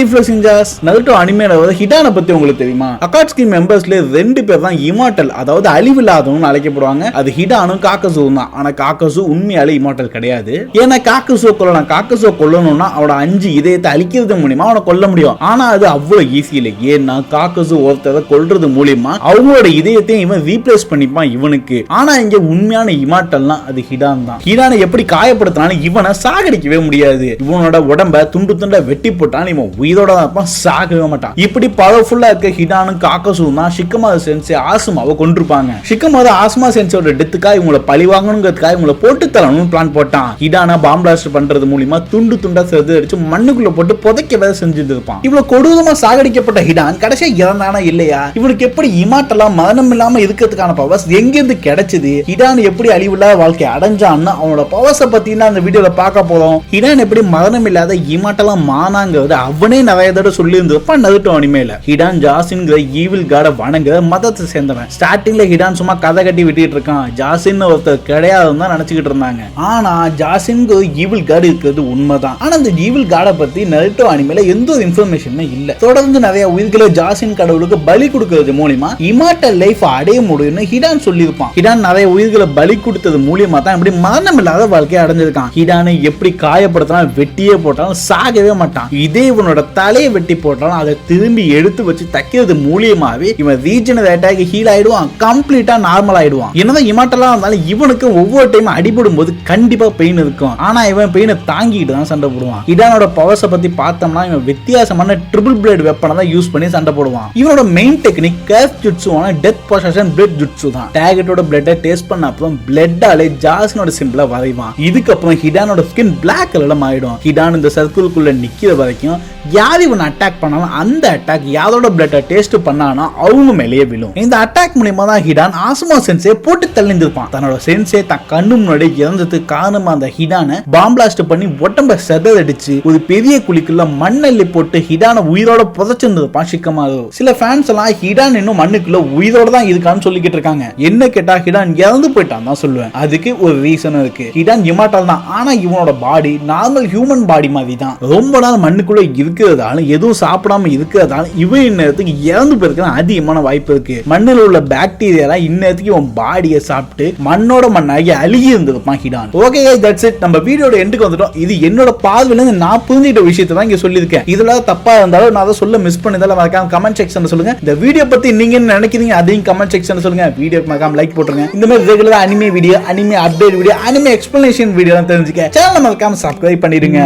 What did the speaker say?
டிஃப்ளக்ஸிங் ஜாஸ் Naruto அனிமேல வந்து ஹிடான பத்தி உங்களுக்கு தெரியுமா? அகாட்ஸ்கி மெம்பர்ஸ்ல ரெண்டு பேர் தான் இமாட்டல் அதாவது அழிவில்லாதவன் அழைக்கப்படுவாங்க. அது ஹிடானும் காக்கசுவும் தான். ஆனா காக்கசு உண்மையாலே இமாட்டல் கிடையாது. ஏன்னா காக்கசோ கொல்லணும். காக்கசோ கொல்லணும்னா அவனோட அஞ்சு இதயத்தை அழிக்கிறது மூலியமா அவனை கொல்ல முடியும். ஆனா அது அவ்வளவு ஈஸி இல்லை. ஏன்னா காக்கசு ஒருத்தரை கொல்றது மூலியமா அவங்களோட இதயத்தையும் இவன் ரீப்ளேஸ் பண்ணிப்பான் இவனுக்கு. ஆனா இங்க உண்மையான இமாட்டல்னா அது ஹிடான் தான். ஹிடானை எப்படி காயப்படுத்தினாலும் இவனை சாகடிக்கவே முடியாது. இவனோட உடம்ப துண்டு துண்டா வெட்டி போட்டாலும் இவன் உயிரோட தான் இருப்பான் சாகவே மாட்டான். இப்படி பவர்ஃபுல்லா இருக்க ஹிடானும் காக்கசும் தான் சிக்கமாத சென்சே ஆசுமாவை கொண்டிருப்பாங்க சிக்கமாத ஆசுமா சென்சோட டெத்துக்காக இவங்களை பழி வாங்கணுங்கிறதுக்காக இவங்களை போட்டு தரணும்னு பிளான் போட்டான். ஹிடானா பாம் பிளாஸ்ட் பண்றது மூலியமா துண்டு துண்டா சேர்த்து அடிச்சு மண்ணுக்குள்ள போட்டு புதைக்கவே செஞ்சுட்டு இருப்பான். இவ்வளவு கொடூரமா சாகடிக்கப்பட்ட ஹிடான் கடைசியா இறந்தானா இல்லையா? இவனுக்கு எப்படி இமாட்டெல்லாம் மரணம் இல்லாம இருக்கிறதுக்கான பவர்ஸ் எங்கிருந்து கிடைச்சது? ஹிடான் எப்படி அழிவில்லாத வாழ்க்கை அடைஞ்சான்னு அவனோட பவர்ஸை பத்தி தான் அந்த வீடியோல பார்க்க போறோம். ஹிடான் எப்படி மரணம் இல்லாத இமாட்டெல்லாம் மானாங்கிறது அவனே நிறைய தடவை சொல்லி இருந்திருப்பான் நருட்டோ அனிமேல ஹிடான் ஜாசின்கிற ஈவில் காட வணங்க மதத்தை சேர்ந்தவன். ஸ்டார்டிங்ல ஹிடான் சும்மா கதை கட்டி விட்டுட்டு இருக்கான். ஜாசின் ஒருத்தர் கிடையாதுன்னு தான் நினைச்சுக்கிட்டு இருந்தாங்க. ஆனா ஜாசின்க்கு ஈவில் காடு இருக்கிறது உண்மைதான். ஆனா அந்த ஈவில் காடை பத்தி நருட்டோ அனிமேல எந்த ஒரு இன்ஃபர்மேஷனுமே இல்ல. தொடர்ந்து நிறைய உயிர்களை ஜாசின் கடவுளுக்கு பலி கொடுக்கறது மூலியமா இமாட்டல் லைஃப் அடைய முடியும்னு ஹிடான் சொல்லியிருப்பான். ஹிடான் நிறைய உயிர்களை பலி கொடுத்தது மூலியமா தான் இப்படி மரணம் இல்லாத வாழ்க்கையை அடைஞ்சிருக்கான். ஹிடானை எப்படி காயப்படுத்தினா வெட்டியே போட்டாலும் சாகவே மாட்டான். இதே இவனோட தலையை வெட்டி போட்டாலும் அதை திரும்பி எடுத்து வச்சு தைக்கிறது மூலியமாவே இவன் ரீஜனல் அட்டாக் ஹீல் ஆயிடுவான் கம்ப்ளீட்டா நார்மல் ஆயிடுவான். என்னதான் இமாட்டலா இருந்தாலும் இவனுக்கு ஒவ்வொரு டைம் அடிபடும் போது கண்டிப்பா பெயின் இருக்கும். ஆனா இவன் பெயினை தாங்கிட்டு தான் சண்டை போடுவான். ஹிடானோட பவர்ஸை பத்தி பார்த்தோம்னா இவன் வித்தியாசமான ட்ரிபிள் பிளேட் வெப்பனை தான் யூஸ் பண்ணி சண்டை போடுவான். இவனோட மெயின் டெக்னிக் கேஸ் ஜுட்ஸுவான டெத் பொசஷன் பிளட் ஜுட்ஸு தான். டேகட்டோட பிளட்டை டேஸ்ட் பண்ண அப்புறம் பிளட்டாலே ஜாஸ்னோட சிம்பிளா வரைவான். இதுக்கப்புறம் ஹிடானோட ஸ்கின் பிளாக் கலர்ல மாறிடும். ஹிடான் இந்த சர்க்கிள்குள்ள நிக்கிற வரைக்கும் யார் இவனை அட்டாக் பண்ணாலும் அந்த அட்டாக் யாரோட பிளட்டை டேஸ்ட் பண்ணானா அவங்க மேலேயே விழும். இந்த அட்டாக் மூலியமா தான் ஹிடான் ஆசுமா சென்சே போட்டு தள்ளிந்திருப்பான். தன்னோட சென்சே தன் கண்ணு முன்னாடி இறந்ததுக்கு காரணமா அந்த ஹிடானை பாம்பிளாஸ்ட் பண்ணி உடம்ப செதறடிச்சு ஒரு பெரிய குழிக்குள்ள மண்ணள்ளி போட்டு ஹிடானை உயிரோட புதைச்சிருந்திருப்பான் சிக்கமாரு சில ஃபேன்ஸ் எல்லாம் ஹிடான் இன்னும் மண்ணுக்குள்ள உயிரோட தான் இருக்கான்னு சொல்லிக்கிட்டு இருக்காங்க. என்ன கேட்டா ஹிடான் இறந்து போயிட்டான் தான் சொல்லுவேன். அதுக்கு ஒரு ரீசன் இருக்கு. ஹிடான் இமாட்டால் தான். ஆனா இவனோட பாடி நார்மல் ஹியூமன் பாடி மாதிரி தான். ரொம்ப நாள் மண்ணுக்குள்ள இருக்கிறதாலும் எதுவும் சாப்பிடாம இருக்கிறதாலும் இவன் இந்நேரத்துக்கு இறந்து போயிருக்க அதிகமான வாய்ப்பு இருக்கு. மண்ணில் உள்ள பாக்டீரியாலாம் இந்நேரத்துக்கு உன் பாடியை சாப்பிட்டு மண்ணோட மண்ணாகி அழுகி இருந்திருப்பான் ஹிடான். ஓகே தட்ஸ் இட் நம்ம வீடியோட எண்டுக்கு வந்துட்டோம். இது என்னோட பார்வையில இருந்து நான் புரிஞ்சுக்கிட்ட விஷயத்தை தான் இங்க சொல்லியிருக்கேன். இதெல்லாம் தப்பா இருந்தாலும் நான் அதை சொல்ல மிஸ் பண்ணதால மறக்காம கமெண்ட் செக்ஷன்ல சொல்லுங்க. இந்த வீடியோ பத்தி நீங்க என்ன நினைக்கிறீங்க அதையும் கமெண்ட் செக்ஷன்ல சொல்லுங்க. வீடியோ மறக்காம லைக் போட்டுருங்க. இந்த மாதிரி ரெகுலரா anime video anime update video anime explanation வீடியோலாம் தெரிஞ்சுக்க. சேனல் மறக்காம சப்ஸ்கிரைப் பண்ணிடுங்க.